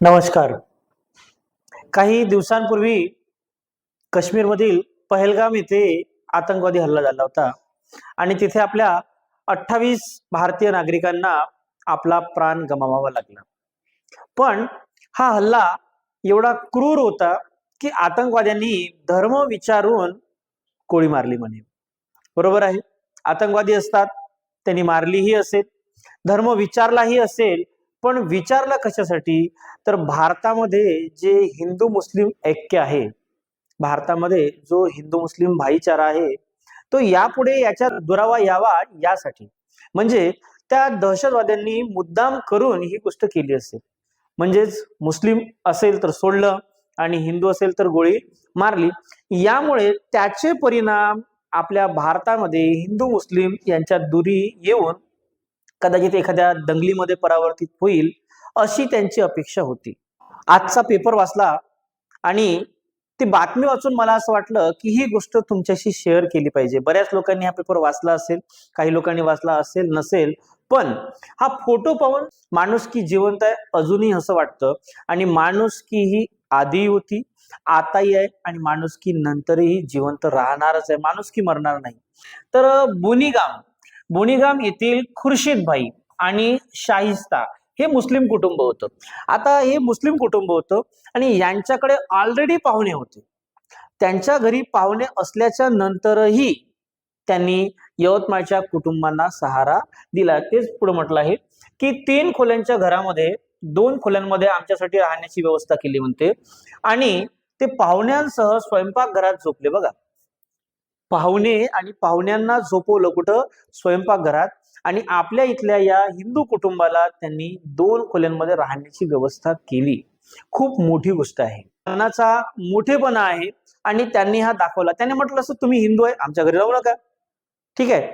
नमस्कार. काही दिवसांपूर्वी काश्मीरमधील पहलगाम येथे आतंकवादी हल्ला झाला होता. आणि तिथे आपल्या अठ्ठावीस भारतीय नागरिकांना आपला प्राण गमावावा लागला. पण हा हल्ला एवढा क्रूर होता की आतंकवाद्यांनी धर्म विचारून गोळी मारली म्हणे. बरोबर आहे? आतंकवादी असतात त्यांनी मारलीही असेल धर्म विचारलाही असेल पण विचारला कशासाठी? तर भारतामध्ये जे हिंदू मुस्लिम ऐक्य आहे भारतामध्ये जो हिंदू मुस्लिम भाईचारा आहे तो यापुढे याच्या दुरावा यावा यासाठी. म्हणजे त्या दहशतवाद्यांनी मुद्दाम करून ही गोष्ट केली असेल. म्हणजेच मुस्लिम असेल तर सोडलं आणि हिंदू असेल तर गोळी मारली. यामुळे त्याचे परिणाम आपल्या भारतामध्ये हिंदू मुस्लिम यांच्या दुरी येऊन कदाचित एखाद्या दंगलीमध्ये परावर्तित होईल अशी त्यांची अपेक्षा होती. आजचा पेपर वाचला आणि ती बातमी वाचून मला असं वाटलं की ही गोष्ट तुमच्याशी शेअर केली पाहिजे. बऱ्याच लोकांनी हा पेपर वाचला असेल काही लोकांनी वाचला असेल नसेल पण हा फोटो पाहून माणुसकी जिवंत आहे अजूनही असं वाटतं. आणि माणुसकी ही आधी होती आताही आहे आणि माणुसकी नंतरही जिवंत राहणारच आहे माणुसकी मरणार नाही. तर बुनीगाम बोनीगाम येथील खुर्शीद भाई आणि शाहिस्ता हे मुस्लिम कुटुंब होतं. आता हे मुस्लिम कुटुंब होतं आणि यांच्याकडे ऑलरेडी पाहुणे होते. त्यांच्या घरी पाहुणे असल्याच्या नंतरही त्यांनी यवतमाळच्या कुटुंबांना सहारा दिला. तेच पुढे म्हटलं आहे की तीन खोल्यांच्या घरामध्ये दोन खोल्यांमध्ये आमच्यासाठी राहण्याची व्यवस्था केली म्हणते आणि ते पाहुण्यांसह स्वयंपाकघरात झोपले बघा. पाहुणे आणि पाहुण्यांना झोपवलं कुठं? स्वयंपाकघरात. आणि आपल्या इथल्या या हिंदू कुटुंबाला त्यांनी दोन खोल्यांमध्ये राहण्याची व्यवस्था केली. खूप मोठी गोष्ट आहे. मनाचा मोठेपणा आहे आणि त्यांनी हा दाखवला. त्याने म्हटलं असं तुम्ही हिंदू आहे आमच्या घरी राहू नका. ठीक आहे.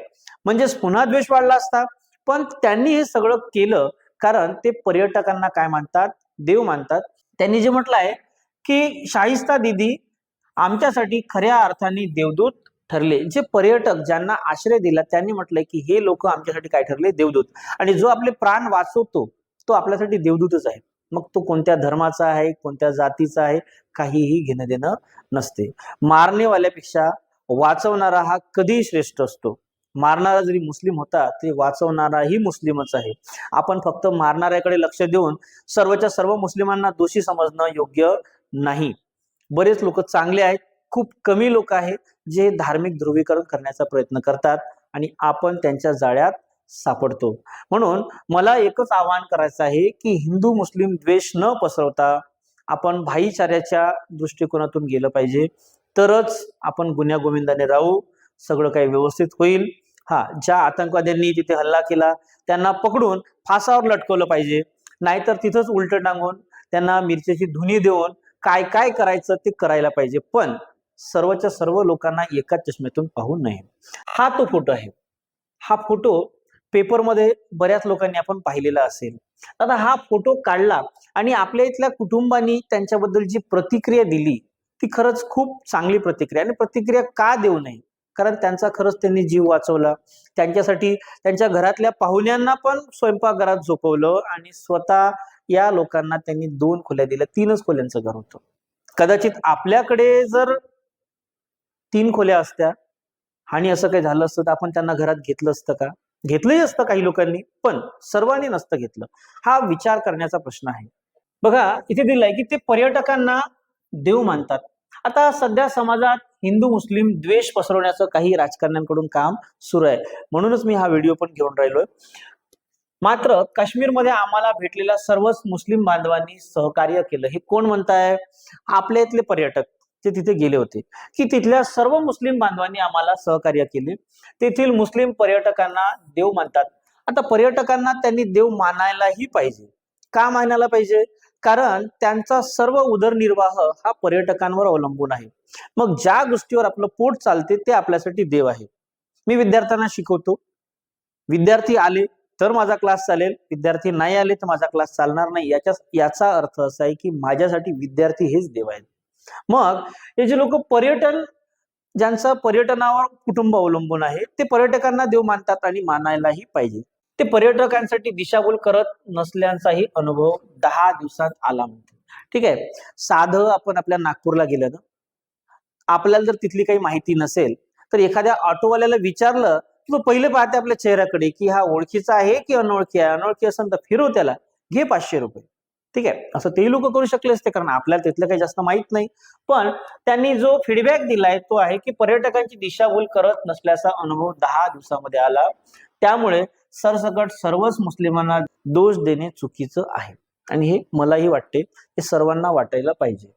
म्हणजेच पुन्हा द्वेष वाढला असता. पण त्यांनी हे सगळं केलं कारण ते पर्यटकांना काय मानतात? देव मानतात. त्यांनी जे म्हटलं आहे की शाहिस्ता दिदी आमच्यासाठी खऱ्या अर्थाने देवदूत ठरले. जे पर्यटक ज्यांना आश्रय दिला त्यांनी म्हटलंय की हे लोक आमच्यासाठी काय ठरले? देवदूत. आणि जो आपले प्राण वाचवतो तो आपल्यासाठी देवदूतच आहे. मग तो कोणत्या धर्माचा आहे कोणत्या जातीचा आहे काहीही घेणं देणं नसते. मारणेवाल्यापेक्षा वाचवणारा हा कधीही श्रेष्ठ असतो. मारणारा जरी मुस्लिम होता तरी वाचवणाराही मुस्लिमच आहे. आपण फक्त मारणाऱ्याकडे लक्ष देऊन सर्वच्या सर्व मुस्लिमांना दोषी समजणं योग्य नाही. बरेच लोक चांगले आहेत खूप कमी लोक आहेत जे धार्मिक ध्रुवीकरण करण्याचा प्रयत्न करतात आणि आपण त्यांच्या जाळ्यात सापडतो. म्हणून मला एकच आवाहन करायचं आहे की हिंदू मुस्लिम द्वेष न पसरवता आपण भाईचाऱ्याच्या दृष्टिकोनातून गेलं पाहिजे. तरच आपण गुन्ह्यागोविंदाने राहू सगळं काही व्यवस्थित होईल. हा ज्या आतंकवाद्यांनी तिथे हल्ला केला त्यांना पकडून फासावर लटकवलं पाहिजे. नाहीतर तिथंच उलट टांगून त्यांना मिरच्याची धुनी देऊन काय काय करायचं ते करायला पाहिजे. पण सर्वच्या सर्व लोकांना एकाच चष्म्यातून पाहू नये. हा तो फोटो आहे. हा फोटो पेपरमध्ये बऱ्याच लोकांनी आपण पाहिलेला असेल. आता हा फोटो काढला आणि आपल्या इथल्या कुटुंबानी त्यांच्याबद्दल जी प्रतिक्रिया दिली ती खरंच खूप चांगली प्रतिक्रिया आणि प्रतिक्रिया का देऊ नये? कारण त्यांचा खरंच त्यांनी जीव वाचवला. त्यांच्यासाठी त्यांच्या घरातल्या पाहुण्यांना पण स्वयंपाकघरात झोपवलं आणि स्वतः या लोकांना त्यांनी दोन खोल्या दिल्या. तीनच खोल्यांचं घर होतं. कदाचित आपल्याकडे जर तीन खोल्या असत्या. आणि असं काही झालं असतं तर आपण त्यांना घरात घेतलं असतं का? घेतलंही असतं काही लोकांनी पण सर्वांनी नसतं घेतलं. हा विचार करण्याचा प्रश्न आहे. बघा इथे दिलंय की ते पर्यटकांना देव मानतात. आता सध्या समाजात हिंदू मुस्लिम द्वेष पसरवण्याचं काही राजकारण्यांकडून काम सुरू आहे. म्हणूनच मी हा व्हिडिओ पण घेऊन राहिलोय. मात्र काश्मीरमध्ये आम्हाला भेटलेल्या सर्वच मुस्लिम बांधवांनी सहकार्य केलं. हे कोण म्हणताय? आपल्या इथले पर्यटक. ते तिथे गेले होते. की तिथल्या सर्व मुस्लिम बांधवांनी आम्हाला सहकार्य केले. तेथील मुस्लिम पर्यटकांना देव मानतात. आता पर्यटकांना त्यांनी देव मानायलाही पाहिजे. का मानायला पाहिजे? कारण त्यांचा सर्व उदरनिर्वाह हा पर्यटकांवर अवलंबून आहे. मग ज्या गोष्टीवर आपलं पोट चालते ते आपल्यासाठी देव आहे. मी विद्यार्थ्यांना शिकवतो. विद्यार्थी आले तर माझा क्लास चालेल. विद्यार्थी नाही आले तर माझा क्लास चालणार नाही. याच्या याचा अर्थ असा आहे की माझ्यासाठी विद्यार्थी हेच देव आहेत. मग हे जे लोक पर्यटन ज्यांचं पर्यटनावर कुटुंब अवलंबून आहे ते पर्यटकांना देव मानतात आणि मानायलाही पाहिजे. ते पर्यटकांसाठी दिशाभूल करत नसल्याचाही अनुभव दहा दिवसात आला म्हणतो ठीक आहे? साधं आपण आपल्या नागपूरला गेलं ना आपल्याला जर तिथली काही माहिती नसेल तर एखाद्या ऑटोवाल्याला विचारलं की तो पहिले पाहते आपल्या चेहऱ्याकडे की हा ओळखीचा आहे की अनोळखी आहे? अनोळखी असेल तर फिरव त्याला घे पाचशे रुपये. ठीक आहे? असं ते लोक करू शकले असते कारण आपल्याला तिथलं काही जास्त माहीत नाही. पण त्यांनी जो फीडबॅक दिलाय तो आहे की पर्यटकांची दिशाभूल करत नसल्याचा अनुभव दहा दिवसामध्ये आला. त्यामुळे सरसकट सर्वच मुस्लिमांना दोष देणे चुकीचं आहे. आणि हे मलाही वाटते हे सर्वांना वाटायला पाहिजे.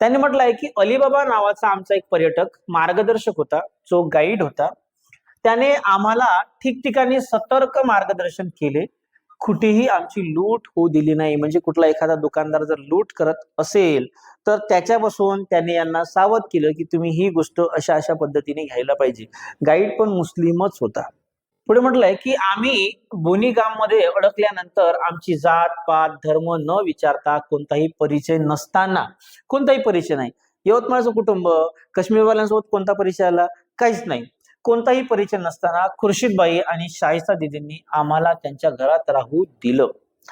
त्यांनी म्हटलं आहे की अलिबाबा नावाचा आमचा एक पर्यटक मार्गदर्शक होता जो गाईड होता. त्याने आम्हाला ठिकठिकाणी सतर्क मार्गदर्शन केले. कुठेही आमची लूट होऊ दिली नाही. म्हणजे कुठला एखादा दुकानदार जर लूट करत असेल तर त्याच्यापासून त्याने यांना सावध केलं की तुम्ही ही गोष्ट अशा अशा पद्धतीने घ्यायला पाहिजे. गाईड पण मुस्लिमच होता. पुढे म्हटलंय की आम्ही बोनी मध्ये अडकल्यानंतर आमची जात पात धर्म न विचारता कोणताही परिचय नसताना कोणताही परिचय नाही. यवतमाळचं कुटुंब काश्मीरवाल्यांसोबत कोणता परिचय आला? काहीच नाही. कोणताही परिचय नसताना खुर्शीदबाई आणि शाहिस्ता दिदींनी आम्हाला त्यांच्या घरात राहू दिलं.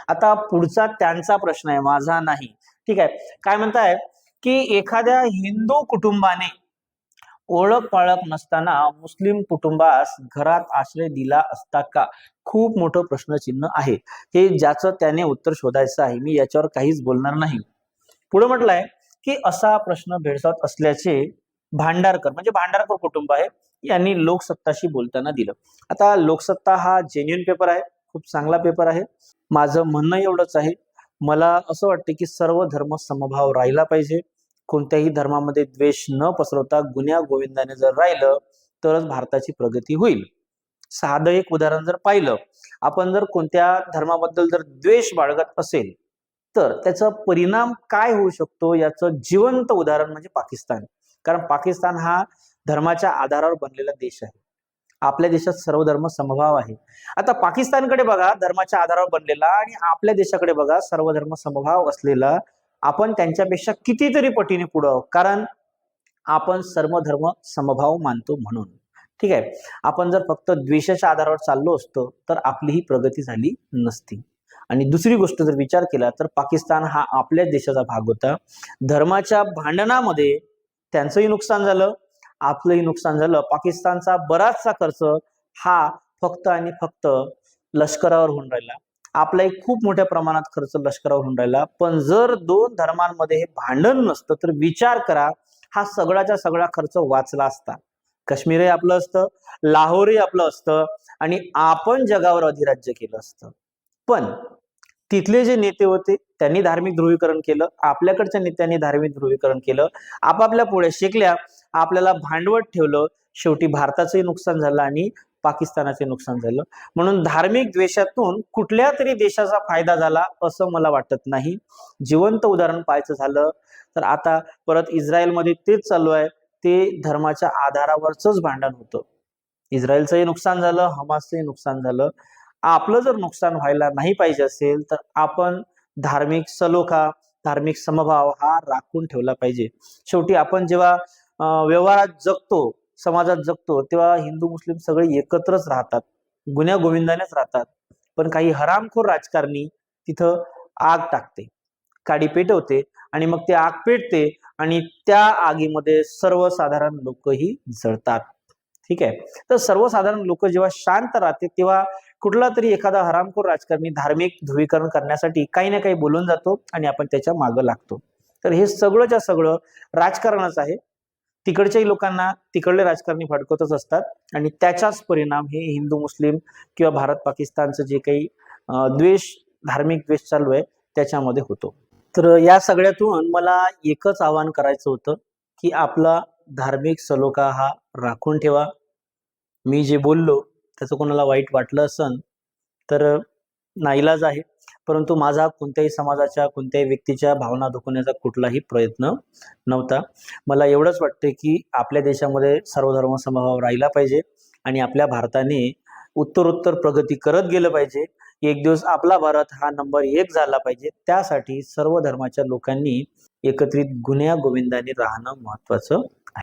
आता पुढचा त्यांचा प्रश्न आहे माझा नाही. ठीक आहे. काय म्हणताय? की एखाद्या हिंदू कुटुंबाने ओळख पाळख नसताना मुस्लिम कुटुंबास घरात आश्रय दिला असता का? खूप मोठं प्रश्नचिन्ह आहे. हे ज्याचं त्याने उत्तर शोधायचं आहे मी याच्यावर काहीच बोलणार नाही. पुढे म्हटलंय की असा प्रश्न भेडसावत असल्याचे भांडारकर म्हणजे भांडारकर कुटुंब आहे यांनी लोकसत्ताशी बोलताना दिलं. आता लोकसत्ता हा जेन्युन पेपर आहे खूप चांगला पेपर आहे. माझं म्हणणं एवढंच आहे मला असं वाटतं की सर्व धर्म समभाव राहिला पाहिजे. कोणत्याही धर्मामध्ये द्वेष न पसरवता गुन्ह्या गोविंदाने जर राहिलं तरच भारताची प्रगती होईल. साधं एक उदाहरण जर पाहिलं आपण जर कोणत्या धर्माबद्दल जर द्वेष बाळगत असेल तर त्याचा परिणाम काय होऊ शकतो याचं जिवंत उदाहरण म्हणजे पाकिस्तान. कारण पाकिस्तान हा धर्माच्या आधारावर बनलेला देश आहे. आपल्या देशात सर्व धर्म समभाव आहे आता पाकिस्तानकडे बघा धर्माच्या आधारावर बनलेला आणि आपल्या देशाकडे बघा सर्व धर्म समभाव असलेला आपण त्यांच्यापेक्षा कितीतरी पटीने पुढं आहोत. कारण आपण सर्व धर्म समभाव मानतो म्हणून. ठीक आहे? आपण जर फक्त द्वेषाच्या आधारावर चाललो असतो तर आपली ही प्रगती झाली नसती. आणि दुसरी गोष्ट जर विचार केला तर पाकिस्तान हा आपल्याच देशाचा भाग होता. धर्माच्या भांडणामध्ये त्यांचंही नुकसान झालं. आपलंही नुकसान झालं. पाकिस्तानचा बराचसा खर्च हा फक्त आणि फक्त लष्करावर होऊन राहिला. आपलाही खूप मोठ्या प्रमाणात खर्च लष्करावर होऊन राहिला. पण जर दोन धर्मांमध्ये हे भांडण नसतं तर विचार करा हा सगळ्याचा सगळा खर्च वाचला असता. काश्मीरही आपलं असतं लाहोरही आपलं असतं आणि आपण जगावर अधिराज्य केलं असतं. पण तिथले जे नेते होते त्यांनी धार्मिक ध्रुवीकरण केलं आपल्याकडच्या नेत्यांनी धार्मिक ध्रुवीकरण केलं आपापल्या पुढे शिकल्या आपल्याला भांडवट ठेवलं शेवटी भारताचंही नुकसान झालं आणि पाकिस्तानाचे नुकसान झालं. म्हणून धार्मिक द्वेषातून कुठल्या तरी देशाचा फायदा झाला असं मला वाटत नाही. जिवंत उदाहरण पाहायचं झालं तर आता परत इस्रायलमध्ये तेच चालू आहे. ते धर्माच्या आधारावरच भांडण होतं. इस्रायलचंही नुकसान झालं हमासचंही नुकसान झालं. आपलं जर नुकसान व्हायला नाही पाहिजे असेल तर आपण धार्मिक सलोखा धार्मिक समभाव हा राखून ठेवला पाहिजे. शेवटी आपण जेव्हा व्यवहारात जगतो समाजात जगतो तेव्हा हिंदू मुस्लिम सगळे एकत्रच राहतात. गुन्ह्या गोविंदानेच राहतात. पण काही हरामखोर राजकारणी तिथं आग टाकते काडी पेटवते आणि मग ते आग पेटते आणि त्या आगीमध्ये सर्वसाधारण लोकही जळतात. ठीक आहे? तर सर्वसाधारण लोक जेव्हा शांत राहते तेव्हा कुठला तरी एखादा हरामखोर राजकारणी धार्मिक ध्रुवीकरण करण्यासाठी काही ना काही बोलून जातो आणि आपण त्याच्या मागं लागतो. तर हे सगळंच्या सगळं राजकारणच आहे. तिकडच्याही लोकांना तिकडले राजकारणी फडकवतच असतात. आणि त्याचाच परिणाम हे हिंदू मुस्लिम किंवा भारत पाकिस्तानचं जे काही द्वेष धार्मिक द्वेष चालू आहे त्याच्यामध्ये होतो. तर या सगळ्यातून मला एकच आवाहन करायचं होतं की आपला धार्मिक सलोखा हा राखून ठेवा. मी जे बोललो त्याचं कोणाला वाईट वाटलं असन तर नाईलाज आहे. परंतु माझा कोणत्याही समाजाच्या कोणत्याही व्यक्तीच्या भावना दुखवण्याचा कुठलाही प्रयत्न नव्हता. मला एवढंच वाटतं की आपल्या देशामध्ये सर्वधर्म समभाव राहिला पाहिजे आणि आपल्या भारताने उत्तरोत्तर प्रगती करत गेलं पाहिजे. एक दिवस आपला भारत हा नंबर एक झाला पाहिजे. त्यासाठी सर्व धर्माच्या लोकांनी एकत्रित गुन्ह्या गोविंदाने राहणं महत्वाचं